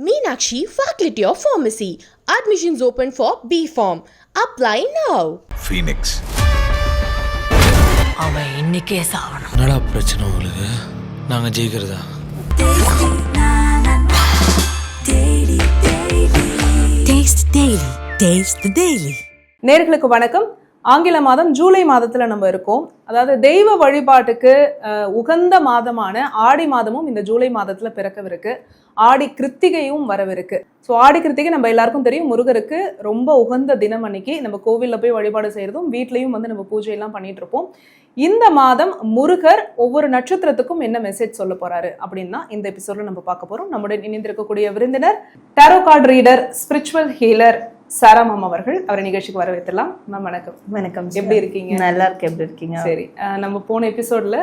Meenakshi Faculty of Pharmacy. Admissions open for B Form. Apply now. Phoenix அவன் இன்னைக்கே சாவணும் என்னடா பிரச்சனை உங்களுக்கு நாங்கள் ஜெயிக்கிறதா டேஸ்ட் டெய்லி டேஸ்ட் டெய்லி நேர்களுக்கு வணக்கம் ஆங்கில மாதம் ஜூலை மாதத்தில் நம்ம இருக்கோம். அதாவது தெய்வ வழிபாட்டுக்கு உகந்த மாதமான ஆடி மாதமும் இந்த ஜூலை மாதத்தில் பிறக்கவிருக்கு. ஆடி கிருத்திகையும் வரவிருக்கு. ஸோ ஆடி கிருத்திகை நம்ம எல்லாருக்கும் தெரியும். முருகருக்கு ரொம்ப உகந்த தினம் அன்னைக்கு நம்ம கோவிலில் போய் வழிபாடு செய்கிறதும் வீட்லேயும் வந்து நம்ம பூஜையெல்லாம் பண்ணிட்டு இருப்போம். இந்த மாதம் முருகர் ஒவ்வொரு நட்சத்திரத்துக்கும் என்ன மெசேஜ் சொல்ல போறாரு அப்படின்னா இந்த எபிசோட நம்ம பார்க்க போறோம். நம்முடன் இணைந்திருக்கக்கூடிய விருந்தினர் tarot card reader spiritual healer சாராமம் அவர்கள். அவரை நிகழ்ச்சிக்கு வரவேற்றலாம். மேம் வணக்கம். வணக்கம் எப்படி இருக்கீங்க? நல்லா இருக்கு எப்படி இருக்கீங்க? சரி. நம்ம போன எபிசோட்ல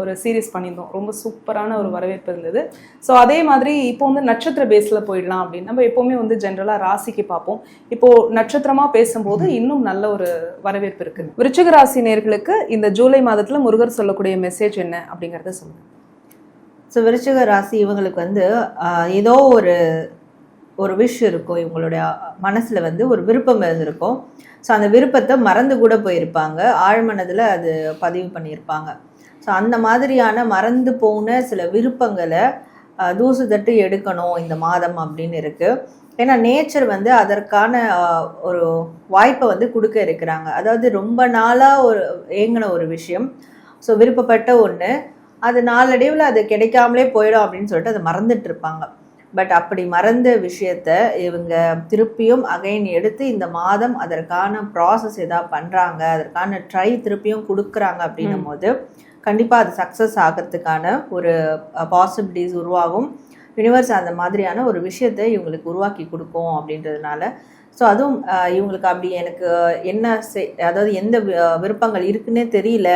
ஒரு சீரிஸ் பண்ணியிருந்தோம். ரொம்ப சூப்பரான ஒரு வரவேற்பு இருந்தது. ஸோ அதே மாதிரி இப்போ வந்து நட்சத்திர பேஸ்ல போயிடலாம் அப்படின்னு நம்ம எப்பவுமே வந்து ஜென்ரலா ராசிக்கு பார்ப்போம். இப்போ நட்சத்திரமா பேசும்போது இன்னும் நல்ல ஒரு வரவேற்பு இருக்கு. விருச்சிக ராசி நேர்களுக்கு இந்த ஜூலை மாதத்துல முருகர் சொல்லக்கூடிய மெசேஜ் என்ன அப்படிங்கறத சொல்லுங்க. ஸோ விருச்சிக ராசி இவங்களுக்கு வந்து ஏதோ ஒரு ஒரு விஷ் இருக்கும் இவங்களுடைய மனசில் வந்து ஒரு விருப்பம் இருந்திருக்கும். ஸோ அந்த விருப்பத்தை மறந்து கூட போயிருப்பாங்க. ஆழ்மனதில் அது பதிவு பண்ணியிருப்பாங்க. ஸோ அந்த மாதிரியான மறந்து போன சில விருப்பங்களை தூசு தட்டு எடுக்கணும் இந்த மாதம் அப்படின்னு இருக்குது ஏன்னா நேச்சர் வந்து அதற்கான ஒரு வாய்ப்பை வந்து கொடுக்க இருக்கிறாங்க. அதாவது ரொம்ப நாளாக ஒரு ஏங்கின ஒரு விஷயம். ஸோ விருப்பப்பட்ட ஒன்று அது நாளடைவில் அது கிடைக்காமலே போயிடும் அப்படின்னு சொல்லிட்டு அதை மறந்துட்டு இருப்பாங்க. பட் அப்படி மறந்த விஷயத்த இவங்க திருப்பியும் அகைன் எடுத்து இந்த மாதம் அதற்கான ப்ராசஸ் ஏதாவது பண்ணுறாங்க அதற்கான ட்ரை திருப்பியும் கொடுக்குறாங்க அப்படின்னும் போது கண்டிப்பாக அது சக்ஸஸ் ஆகிறதுக்கான ஒரு பாசிபிலிட்டிஸ் உருவாகும். யூனிவர்ஸ் அந்த மாதிரியான ஒரு விஷயத்தை இவங்களுக்கு உருவாக்கி கொடுக்கும் அப்படின்றதுனால. ஸோ அதுவும் இவங்களுக்கு அப்படி எனக்கு என்ன செய் அதாவது எந்த விருப்பங்கள் இருக்குன்னே தெரியல.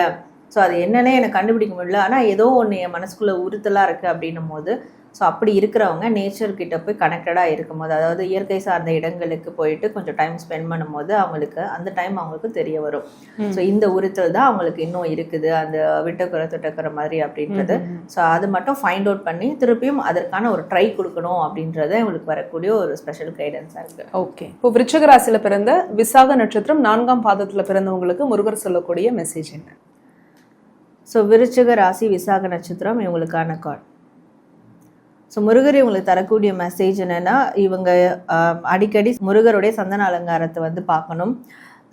ஸோ அது என்னன்னே எனக்கு கண்டுபிடிக்க முடியல. ஆனால் ஏதோ ஒன்று என் மனசுக்குள்ளே உறுத்தலாக இருக்குது அப்படின்னும் போது ஸோ அப்படி இருக்கிறவங்க நேச்சர் கிட்ட போய் கனெக்டடாக இருக்கும்போது அதாவது இயற்கை சார்ந்த இடங்களுக்கு போயிட்டு கொஞ்சம் டைம் ஸ்பெண்ட் பண்ணும்போது அவங்களுக்கு அந்த டைம் அவங்களுக்கு தெரிய வரும். ஸோ இந்த உறுத்தல் தான் அவங்களுக்கு இன்னும் இருக்குது அந்த விட்டக்குறை தொட்டக்குறை மாதிரி அப்படின்றது. ஸோ அது மட்டும் ஃபைண்ட் அவுட் பண்ணி திருப்பியும் அதற்கான ஒரு ட்ரை கொடுக்கணும் அப்படின்றத இவங்களுக்கு வரக்கூடிய ஒரு ஸ்பெஷல் கைடன்ஸாக இருக்குது ஓகே இப்போ விருச்சிக ராசியில பிறந்த விசாக நட்சத்திரம் நான்காம் பாதத்துல பிறந்தவங்களுக்கு முருகர் சொல்லக்கூடிய மெசேஜ் என்ன? ஸோ விருச்சிக ராசி விசாக நட்சத்திரம் இவங்களுக்கான கார்டு ஸோ முருகர் இவங்களுக்கு தரக்கூடிய மெசேஜ் என்னென்னா இவங்க அடிக்கடி முருகருடைய சந்தன அலங்காரத்தை வந்து பார்க்கணும்.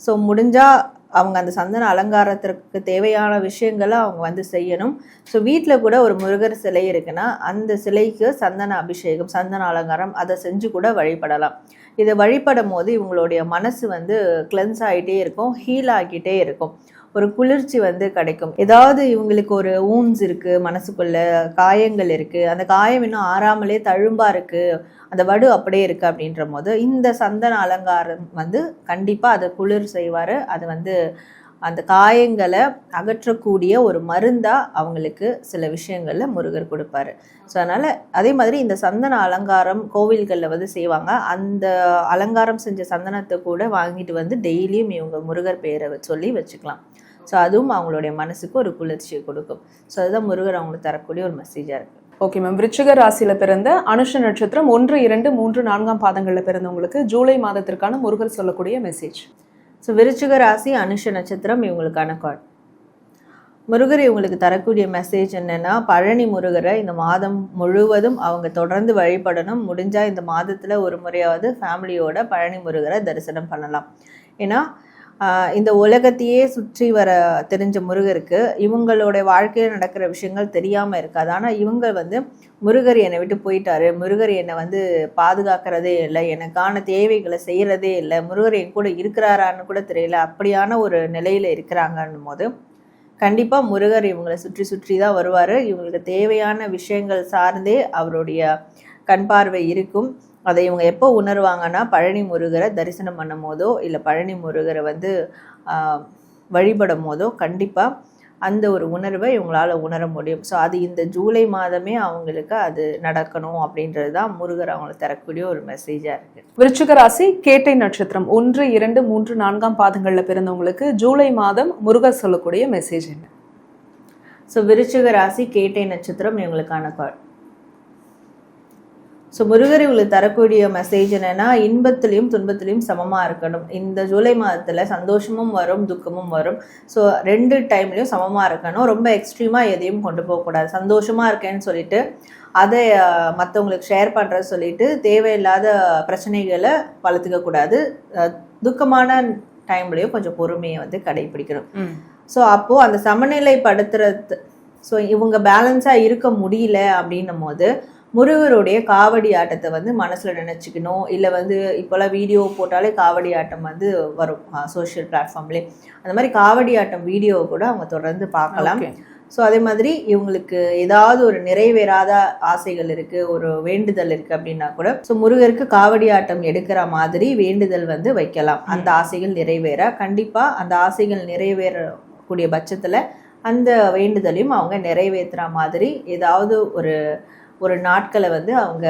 ஸோ முடிஞ்சால் அவங்க அந்த சந்தன அலங்காரத்திற்கு தேவையான விஷயங்களை அவங்க வந்து செய்யணும். ஸோ வீட்டில் கூட ஒரு முருகர் சிலை இருக்குன்னா அந்த சிலைக்கு சந்தன அபிஷேகம் சந்தன அலங்காரம் அதை செஞ்சு கூட வழிபடலாம். இதை வழிபடும் போது இவங்களுடைய மனசு வந்து கிளென்ஸ் ஆகிட்டே இருக்கும் ஹீல் ஆகிட்டே இருக்கும். ஒரு குளிர்ச்சி வந்து கிடைக்கும். ஏதாவது இவங்களுக்கு ஒரு ஊன்ஸ் இருக்கு மனசுக்குள்ள காயங்கள் இருக்கு அந்த காயம் இன்னும் ஆறாமலே தழும்பா இருக்கு அந்த வடு அப்படியே இருக்கு அப்படின்ற போது இந்த சந்தன அலங்காரம் வந்து கண்டிப்பா அதை குளிர் செய்வாரு. அது வந்து அந்த காயங்களை அகற்றக்கூடிய ஒரு மருந்தாக அவங்களுக்கு சில விஷயங்களில் முருகர் கொடுப்பாரு. ஸோ அதனால் அதே மாதிரி இந்த சந்தன அலங்காரம் கோவில்களில் வந்து செய்வாங்க. அந்த அலங்காரம் செஞ்ச சந்தனத்தை கூட வாங்கிட்டு வந்து டெய்லியும் இவங்க முருகர் பேரை சொல்லி வச்சுக்கலாம். ஸோ அதுவும் அவங்களுடைய மனசுக்கு ஒரு குளிர்ச்சியை கொடுக்கும். ஸோ அதுதான் முருகர் அவங்களுக்கு தரக்கூடிய ஒரு மெசேஜாக இருக்குது ஓகே மேம் விருச்சிக ராசியில பிறந்த அனுஷ நட்சத்திரம் ஒன்று இரண்டு மூன்று நான்காம் பாதங்களில் பிறந்தவங்களுக்கு ஜூலை மாதத்திற்கான முருகர் சொல்லக்கூடிய மெசேஜ் ஸோ விருச்சிக ராசி அனுஷ நட்சத்திரம் இவங்களுக்கான கார்டு முருகர் இவங்களுக்கு தரக்கூடிய மெசேஜ் என்னென்னா பழனி முருகரை இந்த மாதம் முழுவதும் அவங்க தொடர்ந்து வழிபடணும். முடிஞ்சால் இந்த மாதத்தில் ஒரு முறையாவது ஃபேமிலியோட பழனி முருகரை தரிசனம் பண்ணலாம். ஏன்னா இந்த உலகத்தையே சுற்றி வர தெரிஞ்ச முருகருக்கு இவங்களோட வாழ்க்கையில் நடக்கிற விஷயங்கள் தெரியாமல் இருக்காது. ஆனால் இவங்க வந்து முருகர் என்னை விட்டு போயிட்டாரு. முருகர் என்னை வந்து பாதுகாக்கிறதே இல்லை. எனக்கான தேவைகளை செய்கிறதே இல்லை. முருகர் என் கூட இருக்கிறாரான்னு கூட தெரியல. அப்படியான ஒரு நிலையில் இருக்கிறாங்கன்னும் போது கண்டிப்பாக முருகர் இவங்களை சுற்றி சுற்றி தான் வருவார். இவங்களுக்கு தேவையான விஷயங்கள் சார்ந்தே அவருடைய கண் பார்வை இருக்கும். அதை இவங்க எப்போ உணர்வாங்கன்னா பழனி முருகரை தரிசனம் பண்ணும் போதோ இல்லை பழனி முருகரை வந்து வழிபடும் போதோ கண்டிப்பாக அந்த ஒரு உணர்வை இவங்களால உணர முடியும். ஸோ அது இந்த ஜூலை மாதமே அவங்களுக்கு அது நடக்கணும் அப்படின்றது தான் முருகர் அவங்களுக்கு தரக்கூடிய ஒரு மெசேஜாக இருக்குது விருச்சிக ராசி கேட்டை நட்சத்திரம் ஒன்று இரண்டு மூன்று நான்காம் பாதங்கள்ல பிறந்தவங்களுக்கு ஜூலை மாதம் முருகர் சொல்லக்கூடிய மெசேஜ் என்ன? ஸோ விருச்சிக ராசி கேட்டை நட்சத்திரம் இவங்களுக்கான ஸோ முருகர் இவங்களுக்கு தரக்கூடிய மெசேஜ் என்னன்னா இன்பத்திலையும் துன்பத்திலையும் சமமாக இருக்கணும். இந்த ஜூலை மாதத்தில் சந்தோஷமும் வரும் துக்கமும் வரும். ஸோ ரெண்டு டைம்லையும் சமமாக இருக்கணும். ரொம்ப எக்ஸ்ட்ரீமாக எதையும் கொண்டு போகக்கூடாது சந்தோஷமாக இருக்கேன்னு சொல்லிட்டு அதை மற்றவங்களுக்கு ஷேர் பண்ணுற சொல்லிட்டு தேவையில்லாத பிரச்சனைகளை வளர்த்துக்க கூடாது. அஹ், துக்கமான டைம்லையும் கொஞ்சம் பொறுமையை வந்து கடைபிடிக்கணும். ஸோ அப்போது அந்த சமநிலைப்படுத்துறது ஸோ இவங்க பேலன்ஸாக இருக்க முடியல அப்படின்னும் போது முருகருடைய காவடி ஆட்டத்தை வந்து மனசில் நினச்சிக்கணும். இல்லை வந்து இப்போல்லாம் வீடியோ போட்டாலே காவடி ஆட்டம் வந்து வரும் சோஷியல் பிளாட்ஃபார்ம்லேயே அந்த மாதிரி காவடி ஆட்டம் வீடியோவை கூட அவங்க தொடர்ந்து பார்க்கலாம். ஸோ அதே மாதிரி இவங்களுக்கு ஏதாவது ஒரு நிறைவேறாத ஆசைகள் இருக்கு ஒரு வேண்டுதல் இருக்கு அப்படின்னா கூட ஸோ முருகருக்கு காவடி ஆட்டம் எடுக்கிற மாதிரி வேண்டுதல் வந்து வைக்கலாம். அந்த ஆசைகள் நிறைவேற கண்டிப்பா அந்த ஆசைகள் நிறைவேறக்கூடிய பட்சத்துல அந்த வேண்டுதலையும் அவங்க நிறைவேற்றுற மாதிரி ஏதாவது ஒரு ஒரு நாட்களை வந்து அவங்க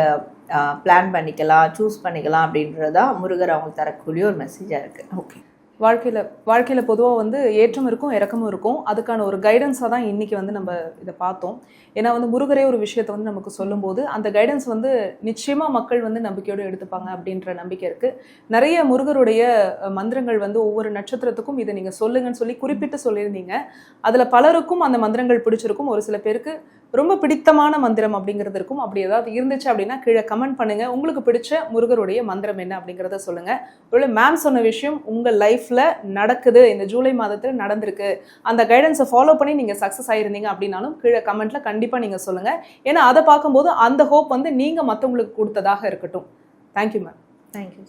பிளான் பண்ணிக்கலாம் சூஸ் பண்ணிக்கலாம் அப்படின்றதா முருகர் அவங்களுக்கு தரக்கூடிய ஒரு மெசேஜாக இருக்குது ஓகே வாழ்க்கையில் வாழ்க்கையில் பொதுவாக வந்து ஏற்றம் இருக்கும் இறக்கமும் இருக்கும். அதுக்கான ஒரு கைடன்ஸாக தான் இன்றைக்கி வந்து நம்ம இதை பார்த்தோம். ஏன்னா வந்து முருகரே ஒரு விஷயத்தை வந்து நமக்கு சொல்லும்போது அந்த கைடன்ஸ் வந்து நிச்சயமாக மக்கள் வந்து நம்பிக்கையோடு எடுத்துப்பாங்க அப்படின்ற நம்பிக்கை இருக்குது நிறைய முருகருடைய மந்திரங்கள் வந்து ஒவ்வொரு நட்சத்திரத்துக்கும் இதை நீங்கள் சொல்லுங்கன்னு சொல்லி குறிப்பிட்டு சொல்லியிருந்தீங்க. அதில் பலருக்கும் அந்த மந்திரங்கள் பிடிச்சிருக்கும். ஒரு சில பேருக்கு ரொம்ப பிடித்தமான மந்திரம் அப்படிங்கிறது இருக்கும். அப்படி ஏதாவது இருந்துச்சு அப்படின்னா கீழே கமெண்ட் பண்ணுங்க. உங்களுக்கு பிடிச்ச முருகருடைய மந்திரம் என்ன அப்படிங்கிறத சொல்லுங்க. ஒருவேளை மேம் சொன்ன விஷயம் உங்க லைஃப்ல நடக்குது. இந்த ஜூலை மாதத்தில் நடந்திருக்கு. அந்த கைடன்ஸை ஃபாலோ பண்ணி நீங்க சக்ஸஸ் ஆயிருந்தீங்க அப்படின்னாலும் கீழே கமெண்ட்ல கண்டிப்பா நீங்க சொல்லுங்க. ஏன்னா அதை பார்க்கும்போது அந்த ஹோப் வந்து நீங்க மற்றவங்களுக்கு கொடுத்ததாக இருக்கட்டும். Thank you ma'am thank you